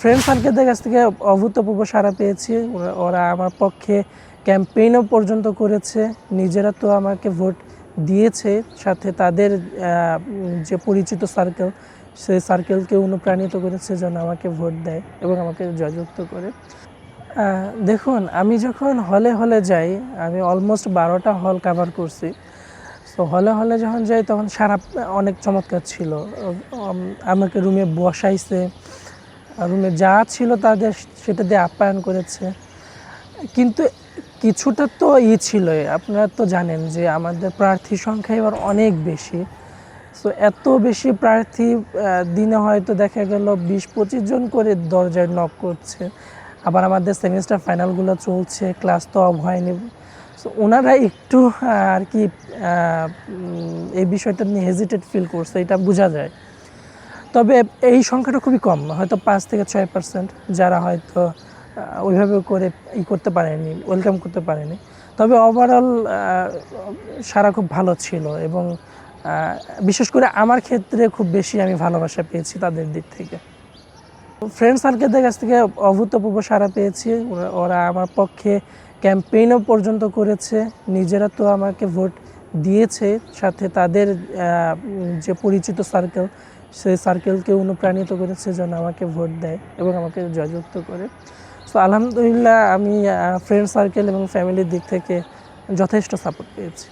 Friend সার্কেলদের কাছ থেকে অভূতপূর্ব সাড়া পেয়েছি। ওরা আমার পক্ষে ক্যাম্পেইনও পর্যন্ত করেছে। নিজেরা তো আমাকে ভোট দিয়েছে। সাথে তাদের যে পরিচিত সার্কেল, সেই সার্কেলকে অনুপ্রাণিত করেছে যেন আমাকে ভোট দেয় এবং আমাকে জয়যুক্ত করে। দেখুন, আমি যখন হলে হলে যাই, আমি অলমোস্ট বারোটা হল কাভার করছি। তো হলে হলে যখন যাই, তখন সারা অনেক চমৎকার ছিল। আমাকে রুমে বসাইছে। রুমে যা ছিল তাদের সেটা দিয়ে আপ্যায়ন করেছে। কিন্তু কিছুটা তো ই ছিল, আপনারা তো জানেন যে আমাদের প্রার্থী সংখ্যা এবার অনেক বেশি। তো এত বেশি প্রার্থী দিনে হয়তো দেখা গেল বিশ পঁচিশ জন করে দরজায় নক করছে। আবার আমাদের সেমিস্টার ফাইনালগুলো চলছে ক্লাস তো অফ হয়নি। তো ওনারা একটু আর কি এই বিষয়টা নিয়ে হেজিটেট ফিল করছে, এটা বোঝা যায়। তবে এই সংখ্যাটা খুবই কম, হয়তো পাঁচ থেকে ছয় পার্সেন্ট যারা হয়তো ওইভাবে করে ই করতে পারেনি ওয়েলকাম করতে পারেনি। তবে ওভারঅল সারা খুব ভালো ছিল এবং বিশেষ করে আমার ক্ষেত্রে খুব বেশি আমি ভালোবাসা পেয়েছি তাদের দিক থেকে। ফ্রেন্ড সার্কেলদের কাছ থেকে অভূতপূর্ব সারা পেয়েছি। ওরা- আমার পক্ষে ক্যাম্পেইনও পর্যন্ত করেছে। নিজেরা তো আমাকে ভোট দিয়েছে, সাথে তাদের যে পরিচিত সার্কেল সেই সার্কেলকে অনুপ্রাণিত করেছে যেন আমাকে ভোট দেয় এবং আমাকে জয়যুক্ত করে। সো আলহামদুলিল্লাহ আমি ফ্রেন্ড সার্কেল এবং ফ্যামিলির দিক থেকে যথেষ্ট সাপোর্ট পেয়েছি।